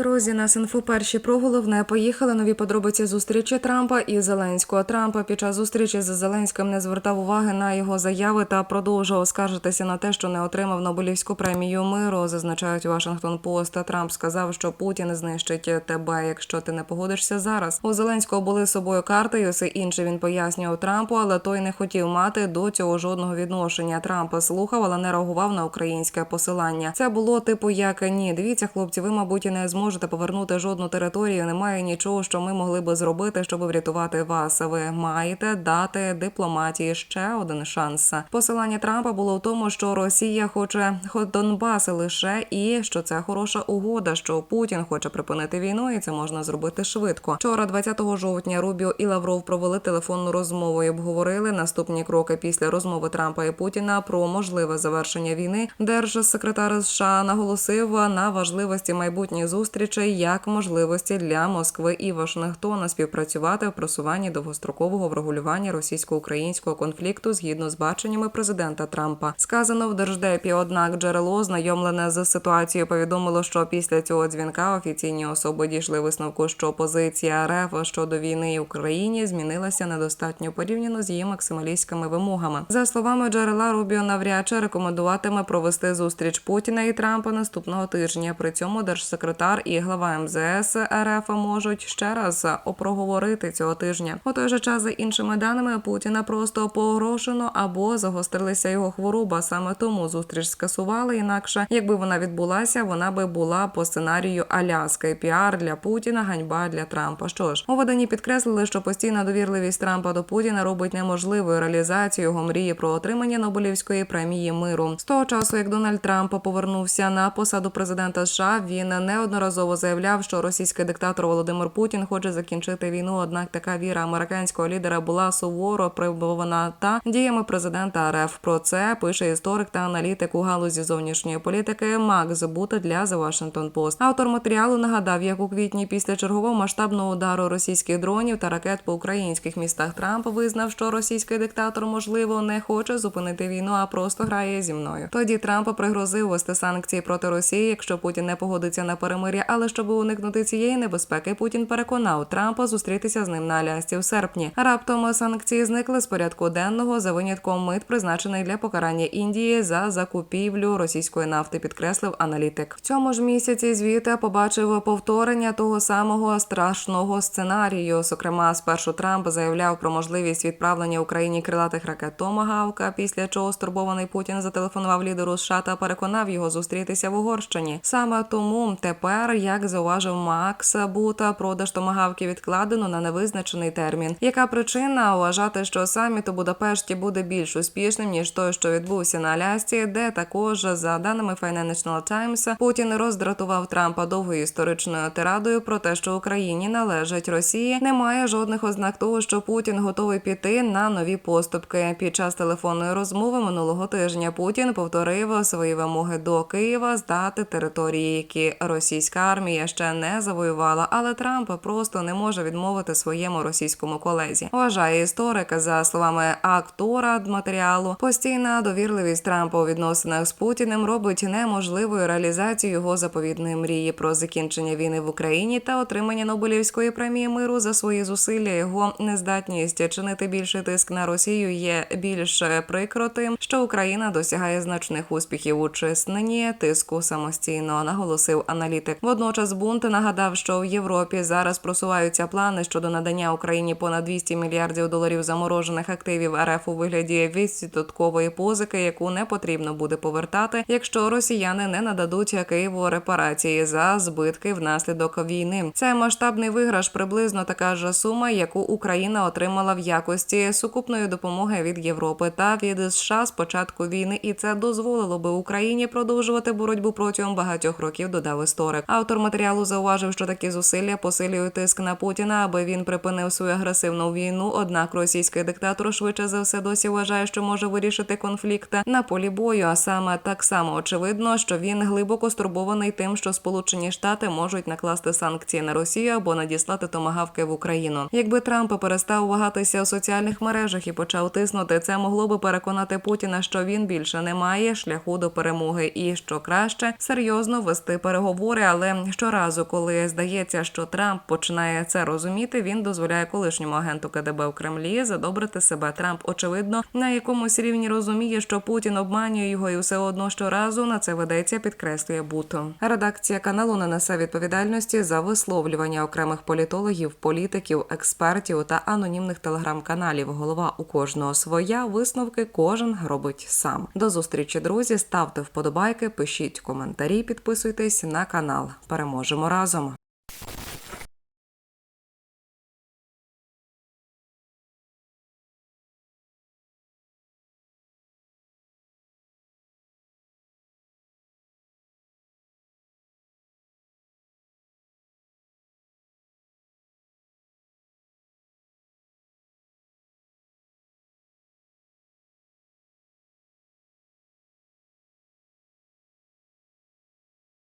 Друзі, нас інфо перші про головне поїхали. Нові подробиці зустрічі Трампа і Зеленського. Трампа під час зустрічі з Зеленським не звертав уваги на його заяви та продовжував скаржитися на те, що не отримав Нобелівську премію миру. Зазначають Вашингтон Пост. Трамп сказав, що Путін знищить тебе, якщо ти не погодишся зараз. У Зеленського були з собою карти, і усе інше він пояснював Трампу, але той не хотів мати до цього жодного відношення. Трамп слухав, але не реагував на українське посилання. Це було типу як ні. Дивіться, хлопці, ви мабуть не зможете повернути жодну територію. Немає нічого, що ми могли би зробити, щоб врятувати вас. Ви маєте дати дипломатії ще один шанс. Посилання Трампа було в тому, що Росія хоче хо- Донбас лише і що це хороша угода, що Путін хоче припинити війну, і це можна зробити швидко. Вчора, 20 жовтня, Рубіо і Лавров провели телефонну розмову і обговорили наступні кроки після розмови Трампа і Путіна про можливе завершення війни. Держсекретар США наголосив на важливості майбутніх зустрічей як можливості для Москви і Вашингтона співпрацювати в просуванні довгострокового врегулювання російсько-українського конфлікту згідно з баченнями президента Трампа. Сказано в держдепі. Однак джерело, знайомлене з ситуацією, повідомило, що після цього дзвінка офіційні особи дійшли висновку, що позиція РФ щодо війни в Україні змінилася недостатньо порівняно з її максималістськими вимогами. За словами джерела, Рубіо навряд чи рекомендуватиме провести зустріч Путіна і Трампа наступного тижня. При цьому держсекретар і глава МЗС РФ можуть ще раз опроговорити цього тижня. У той же час, за іншими даними, Путіна просто погрошено або загострилася його хвороба. Саме тому зустріч скасували. Інакше, якби вона відбулася, вона би була по сценарію Аляска. Піар для Путіна, ганьба для Трампа. Що ж, у виданні підкреслили, що постійна довірливість Трампа до Путіна робить неможливою реалізацію його мрії про отримання Нобелівської премії миру. З того часу, як Дональд Трамп повернувся на посаду президента США, він неодноразово заявляв, що російський диктатор Володимир Путін хоче закінчити війну. Однак така віра американського лідера була суворо прибована та діями президента РФ. Про це пише історик та аналітик у галузі зовнішньої політики Макс Бута для The Washington Post. Автор матеріалу нагадав, як у квітні після чергового масштабного удару російських дронів та ракет по українських містах Трамп визнав, що російський диктатор можливо не хоче зупинити війну, а просто грає зі мною. Тоді Трамп пригрозив вести санкції проти Росії, якщо Путін не погодиться на перемир'я. Але щоб уникнути цієї небезпеки, Путін переконав Трампа зустрітися з ним на Алясці в серпні. Раптом санкції зникли з порядку денного за винятком мит, призначений для покарання Індії за закупівлю російської нафти, підкреслив аналітик. В цьому ж місяці звіта побачив повторення того самого страшного сценарію. Зокрема, спершу Трамп заявляв про можливість відправлення Україні крилатих ракет Томагавка, після чого стурбований Путін зателефонував лідеру США та переконав його зустрітися в Угорщині. Саме тому тепер, як зауважив Макс Бута, продаж томагавки відкладено на невизначений термін. Яка причина вважати, що саміт у Будапешті буде більш успішним ніж той, що відбувся на Алясці, де також за даними Financial Times, Путін роздратував Трампа довгою історичною тирадою про те, що Україні належить Росії. Немає жодних ознак того, що Путін готовий піти на нові поступки. Під час телефонної розмови минулого тижня Путін повторив свої вимоги до Києва здати території, які російська армія ще не завоювала, але Трамп просто не може відмовити своєму російському колезі. Вважає історик за словами актора матеріалу. Постійна довірливість Трампа у відносинах з Путіним робить неможливою реалізацію його заповідної мрії про закінчення війни в Україні та отримання Нобелівської премії миру за свої зусилля. Його нездатність чинити більший тиск на Росію є більш прикро тим, що Україна досягає значних успіхів у чисненні тиску самостійно, наголосив аналітик. Водночас бунт нагадав, що в Європі зараз просуваються плани щодо надання Україні понад 200 мільярдів доларів заморожених активів РФ у вигляді відсоткової позики, яку не потрібно буде повертати, якщо росіяни не нададуть Києву репарації за збитки внаслідок війни. Це масштабний виграш, приблизно така ж сума, яку Україна отримала в якості сукупної допомоги від Європи та від США з початку війни, і це дозволило би Україні продовжувати боротьбу протягом багатьох років. Додав історик. Автор матеріалу зауважив, що такі зусилля посилюють тиск на Путіна, аби він припинив свою агресивну війну. Однак російський диктатор швидше за все досі вважає, що може вирішити конфлікт на полі бою. А саме так само очевидно, що він глибоко стурбований тим, що Сполучені Штати можуть накласти санкції на Росію або надіслати томагавки в Україну. Якби Трамп перестав вагатися у соціальних мережах і почав тиснути, це могло би переконати Путіна, що він більше не має шляху до перемоги, і що краще серйозно вести переговори, але Щоразу, коли здається, що Трамп починає це розуміти, він дозволяє колишньому агенту КДБ в Кремлі задобрити себе. Трамп, очевидно, на якомусь рівні розуміє, що Путін обманює його, і все одно щоразу на це ведеться, підкреслює Буто. Редакція каналу не несе відповідальності за висловлювання окремих політологів, політиків, експертів та анонімних телеграм-каналів. Голова у кожного своя висновки кожен робить сам. До зустрічі, друзі. Ставте вподобайки, пишіть коментарі, підписуйтесь на канал. Переможемо разом.